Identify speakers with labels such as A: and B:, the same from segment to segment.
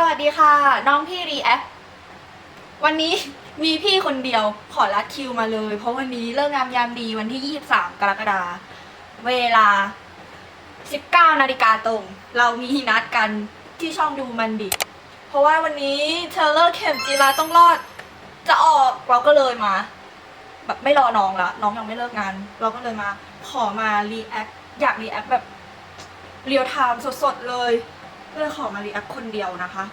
A: สวัสดีค่ะ น้องพี่รีแอควันนี้มีพี่คนเดียวขอรัดคิวมาเลย เพราะวันนี้เลิกงามยามดีวันที่ 23 กรกฎาคมเวลา 19 นาฬิกาตรง เรามีนัดกันที่ช่องดูมันดิ เพราะว่าวันนี้เทเลอร์เข็มจีราต้องรอด จะออกเราก็เลยมา แบบไม่รอน้องละน้องยังไม่เลิกงาน เราก็เลยมา ขอมารีแอคอยากรีแอคแบบเรียลไทม์สดๆเลย ก็เลยขอมารีแอคคนเดียวนะคะ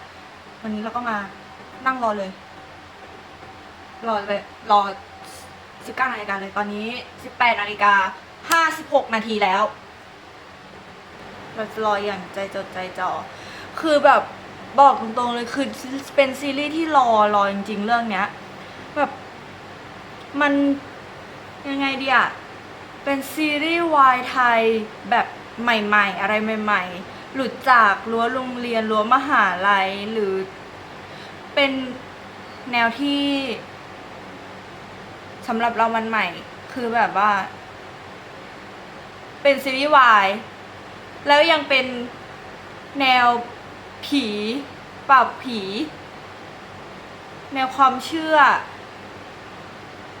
A: วันนี้เราก็มานั่งรอเลย รอเลยรอ 19นาฬิกาเลยตอนนี้ 18นาฬิกา56นาทีแล้ว เราจะรออย่างใจจดใจจ่อคือแบบบอกตรงๆเลยคือเป็นซีรีส์ที่รอรอจริง ๆ เรื่องเนี้ย แบบมันยังไงดีอะเป็นซีรีส์วายไทยแบบใหม่ ๆ อะไรใหม่ ๆ หลุดจากรั้วโรงเรียนรั้วมหาลัยหรือเป็นแนวที่สำหรับเรามันใหม่ คือแบบว่า เป็นซีรีส์วายแล้วยังเป็นแนวผีปราบผี แนวความเชื่อ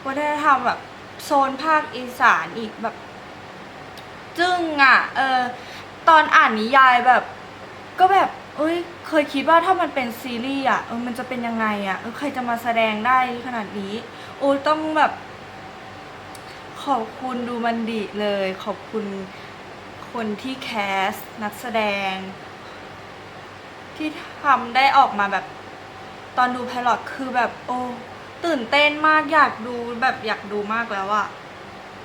A: วัฒนธรรมแบบโซนภาคอีสานอีกแบบ จึ้งอะ เออ ตอนอ่านนิยายแบบ ก็แบบเอ้ย เคยคิดว่าถ้ามันเป็นซีรีส์อะเออมันจะเป็นยังไงอะเออใครจะมาแสดงได้ขนาดนี้ โอ้ต้องแบบ ขอบคุณดูมันดีเลย ขอบคุณคนที่แคสนักแสดง ที่ทำได้ออกมาแบบ ตอนดูไพลอตคือแบบ โอ้ตื่นเต้นมากอยากดูแบบอยากดูมากแล้วอะ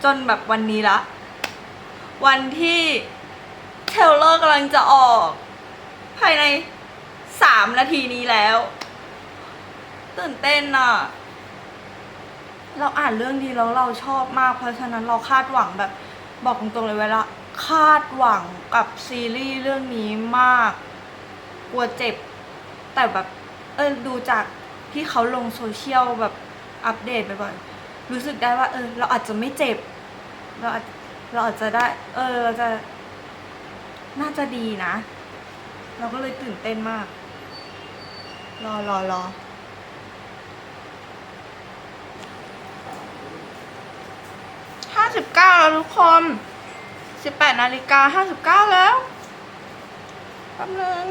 A: จนแบบวันนี้ละ วันที่ เทลเลอร์กำลังจะออก ภายในสามนาทีนี้แล้ว ตื่นเต้นอะเราอ่านเรื่องดีแล้วเราชอบมาก เพราะฉะนั้นเราคาดหวังแบบ บอกตรงๆเลยเวลาคาดหวังกับซีรีส์เรื่องนี้มาก กลัวเจ็บ แต่แบบ เออดูจากที่เขาลงโซเชียลแบบอัปเดตบ่อยๆรู้สึกได้ว่า เออ เราอาจจะไม่เจ็บ เราอาจเราอาจจะได้ เออ เราจะ น่าจะดีนะ เราก็เลยตื่นเต้นมาก รอรอรอห้าสิบเก้าแล้วทุกคนสิบแปดนาฬิกาห้าสิบเก้าแล้วแป๊บนึง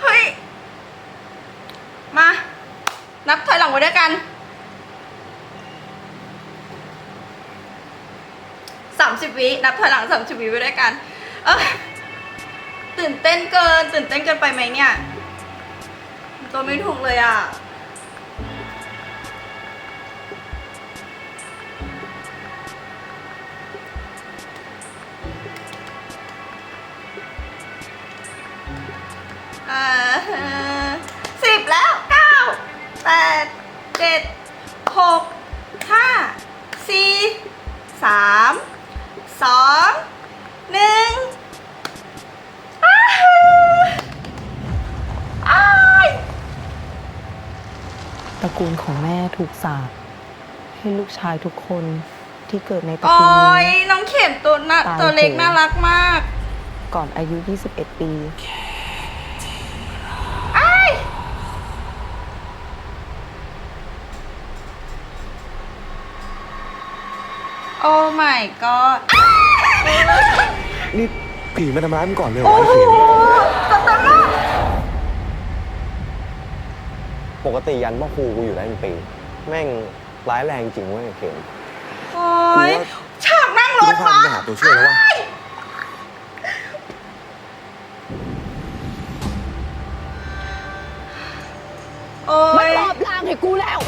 A: เฮ้ย มา นับถอยหลังไว้ด้วยกัน สิบวินับถอยหลังสามสิบวิไว้ด้วยกัน เออตื่นเต้นเกิน ตื่นเต้นเกินไปไหมเนี่ย ตัวไม่ถูกเลยอะอ่าสิบแล้วเก้าแปดเจ็ดหกห้าสี่สาม สองหนึ่งอ้าวอ้าย
B: ตระกูลของแม่ถูกสาปให้ลูกชายทุกคนที่เกิดในตระ
A: โอ้
B: กูล
A: ย
B: นี้
A: น้องเข็มตัวน่ะ
B: ตาย
A: ตัวเล็ก
B: โหง
A: น่ารักมาก
B: ก่อนอายุ 21 ปี
A: อ้ายโอ้ my god
C: นี่ผีมาทำร้ายมึงก่อนเลยเหร
A: โอ้
C: อ
A: โห
C: ไอ้เข็ม
A: ตะตะมาก
C: ปกติยันพ่อครูกูอยู่ได้เป็นปี แม่งร้ายแรงจริงเว้ยไอ้เข็ม
A: โอ้ย
C: กูว่า
A: ฉากนั่งร
C: กู
A: ถ
C: ต้องพา
A: มา
C: มึงไปหาตัวช่วยแล้ววะ
A: โอ้
B: มัน
A: ย
B: รอบล่างให้กูแล้ว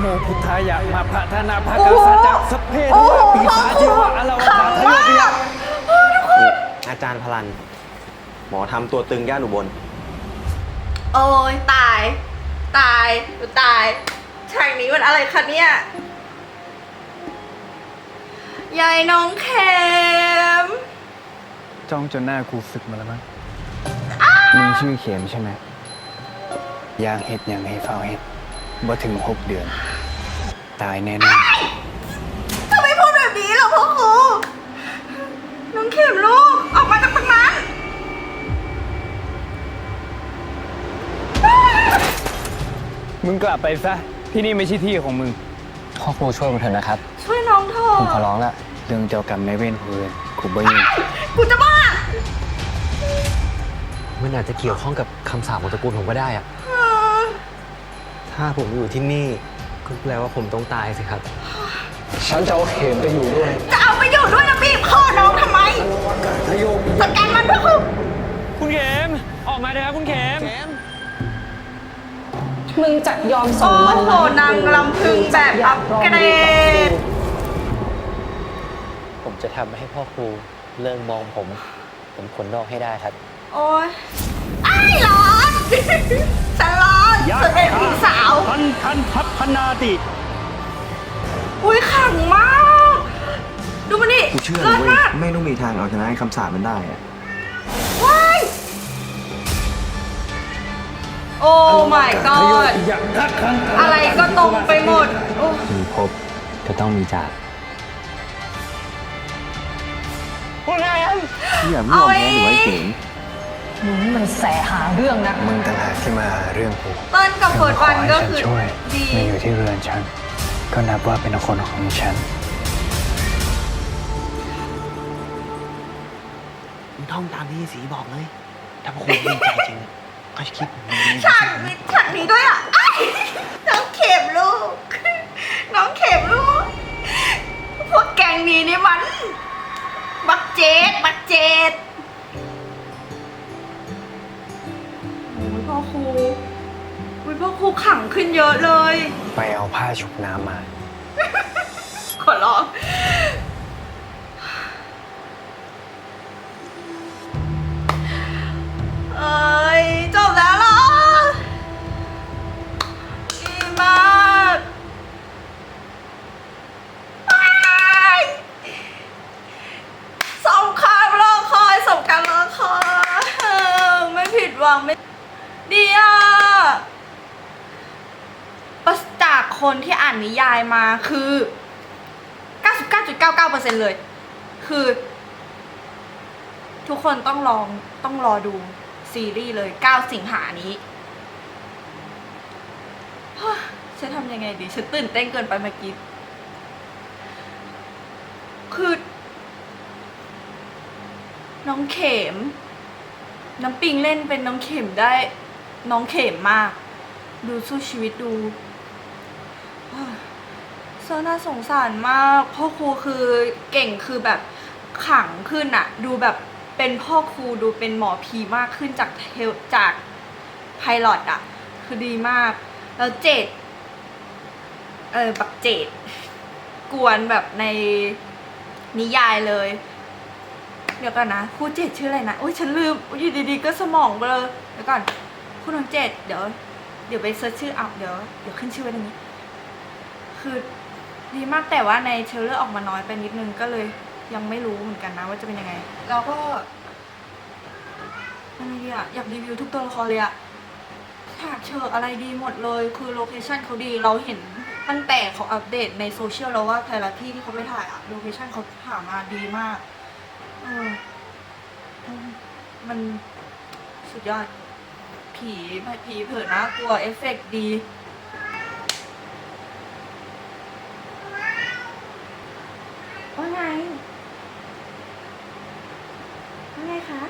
D: โมพุทธายะมาพระธนาภากาสัจจะสัพเพทวะปีศาจเทวะอลาวตาทยเปีย
C: นี่อาจารย์พลัน หมอทำตัวตึงย่านอุบล
A: โอ้ยตาย ตายกูตายฉากนี้มันอะไรคะเนี่ย ยายน้องเข็ม
D: จ้องจนหน้ากูสึกมาแล้วมั้งมึงชื่อเข็มใช่ไหมยางเห็ดยังให้เฝ้าเห็ด บ่ถึงหกเดือน ตายแน่นอน
A: ทำไมพูดแบบนี้ล่ะพ่อครูองเข็มลูก ออกมาจากตรงนั้น
D: มึงกลับไปซะ ที่นี่ไม่ใช่ที่ของมึง
C: พ่อครูช่วยผมเถอะนะครับ
A: ช่วยน้องเถอะ
C: ผมขอร้องละ
D: เรื่องเจ้ากรรมนายเวรของเวรกูบ่ยิง
A: กูจะบ้า
E: มันอาจจะเกี่ยวข้องกับคำสาปของตระกูลผมก็ได้อะ
A: เออ
E: ถ้าผมอยู่ที่นี่ก็แปลว่าผมต้องตายสิครับ
C: ฉันจะเอาเข็มไปอยู่ด้วย
A: จะเอาไปอยู่ด้วยนะบีบคอน้องทำไมจัดการมันเพื่อคุณ
D: คุณเข็มออกมาเถอะครับคุณเข็ม
B: มึงจะยอมส่
A: โอ้
B: งมัน
A: โหนางลำพึงแบบอัปเกรด
E: ผมจะทำให้พ่อครูเลิกมองผมเป็นคนนอกให้ได้ครับ
A: โอ้ยไอ้ร้อนฉัน ร้อนฉันเป็นพี่สาว
D: ท่านท่านพัฒนาติ
A: อุ้ยขังมาก ดูมันนี่
F: กูเชื่อเล
A: เลิ
F: ย
A: ศ
F: เว้ย
A: มาก
F: ไม่ต้องมีทางเอาชนะไอ้คำสาปมันได้อะ
A: ว้ายโอ้ my god อะไรก็ตรงไปหมดโอ้
E: มีพบก็ต้องมีจาก
F: ที่อย่าไม่ยอมแพ้หรือว่าไอ้เก๋ง
B: มึงนี่มันแสหาเรื่องนะ
D: มึงต่างหากที่มาหาเรื่องกู
A: เติ้ลกับเฟิร์สวันก็
D: ขให้ฉั
A: คือ
D: ช่วย
A: ดี
D: มาอยู่ที่เรือนฉัน ก็นับว่าเป็นคนของฉัน
F: มึงท่องตามที่สีบอกเลย ถ้าพวกคุณดีใจจริงก็จะคิด
A: ฉากมีฉากนี้ด้วยอะอ้ายน้องเข็มลูก น้องเข็มลูก พวกแกงนี้นี่มัน บักเจดบักเจด โอ้ยพ่อครูขังขึ้นเยอะเลย
D: ไปเอาผ้าชุบน้ำมา
A: ขอร้อง เอ้ยจบแล้วเหรอ ดีมากอ้ายสมคามรอคอยสมการรอคอยเออไม่ผิดหวังไม่ ดีอะ จาก คนที่อ่านนิยายมาคือ 99.99%เลย คือ ทุกคนต้องลองต้องรอดูซีรีส์เลย 9 สิงหานี้ฮ้ยฉันทำยังไงดี ฉันตื่นเต้นเกินไปเมื่อกี้ คือ น้องเข็ม น้ำปิงเล่นเป็นน้องเข็มได้ น้องเข็มมาก ดูสู้ชีวิตดู เซอร์น่าสงสารมาก พ่อครูคือเก่งคือแบบขังขึ้นอะดูแบบเป็นพ่อครูดูเป็นหมอผีมากขึ้นจากเทลจากไพลอตอะคือดีมาก แล้วเจดเออบักเจดกวนแบบในนิยายเลย เดี๋ยวก่อนนะครูเจดชื่ออะไรนะโอ้ยฉันลืมอยู่ดีๆก็สมองเบลอเดี๋ยวก่อนครูน้องเจดเดี๋ยวเดี๋ยวไปเซิร์ชชื่อเอาเดี๋ยวเดี๋ยวขึ้นชื่อไว้ตรงนี้ คือดีมากแต่ว่าในเทรลเลอร์ออกมาน้อยไปนิดนึงก็เลยยังไม่รู้เหมือนกันนะว่าจะเป็นยังไง แล้วก็อะไรดีอะอยากรีวิวทุกตัวละครเลยอะฉากเชิงอะไรดีหมดเลย คือโลเคชั่นเขาดีเราเห็นตั้งแต่เขาอัปเดตในโซเชียลแล้วว่าแต่ละที่ที่เขาไปถ่ายอะโลเคชั่นเขาถ่ายมาดีมากเออมันสุดยอด ผีผีเผินน่ากลัวเอฟเฟกต์ดี ว่าไง ว่าไงคะ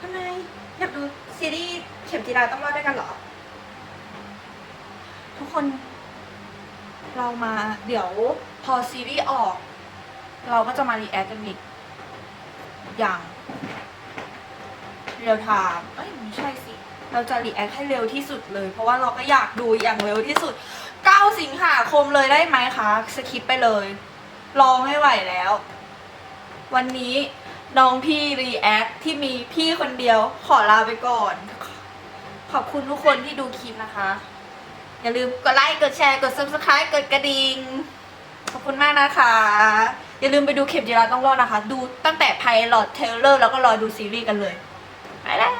A: ทำไม อยากดูซีรี เราต้องรอดด้วยกันเหรอ ทุกคน เรามาเดี๋ยวพอซีรีส์ออก เราก็จะมารีแอคกันอีกอย่างเรียลไทม์เอ้ยไม่ใช่สิ เราจะรีแอคให้เร็วที่สุดเลย เพราะว่าเราก็อยากดูอย่างเร็วที่สุด 9 สิงหาคมเลยได้ไหมคะสคิปไปเลยรอไม่ไหวแล้ว วันนี้น้องพี่รีแอคที่มีพี่คนเดียวขอลาไปก่อน ขอบคุณทุกคนที่ดูคลิปนะคะ อย่าลืมกดไลค์ กดแชร์ กด subscribe กดกระดิ่ง ขอบคุณมากนะคะ อย่าลืมไปดูเข็มจีราต้องรอดนะคะ ดูตั้งแต่ไพลอตเทเลอร์แล้วก็รอดูซีรีส์กันเลย ไปแล้ว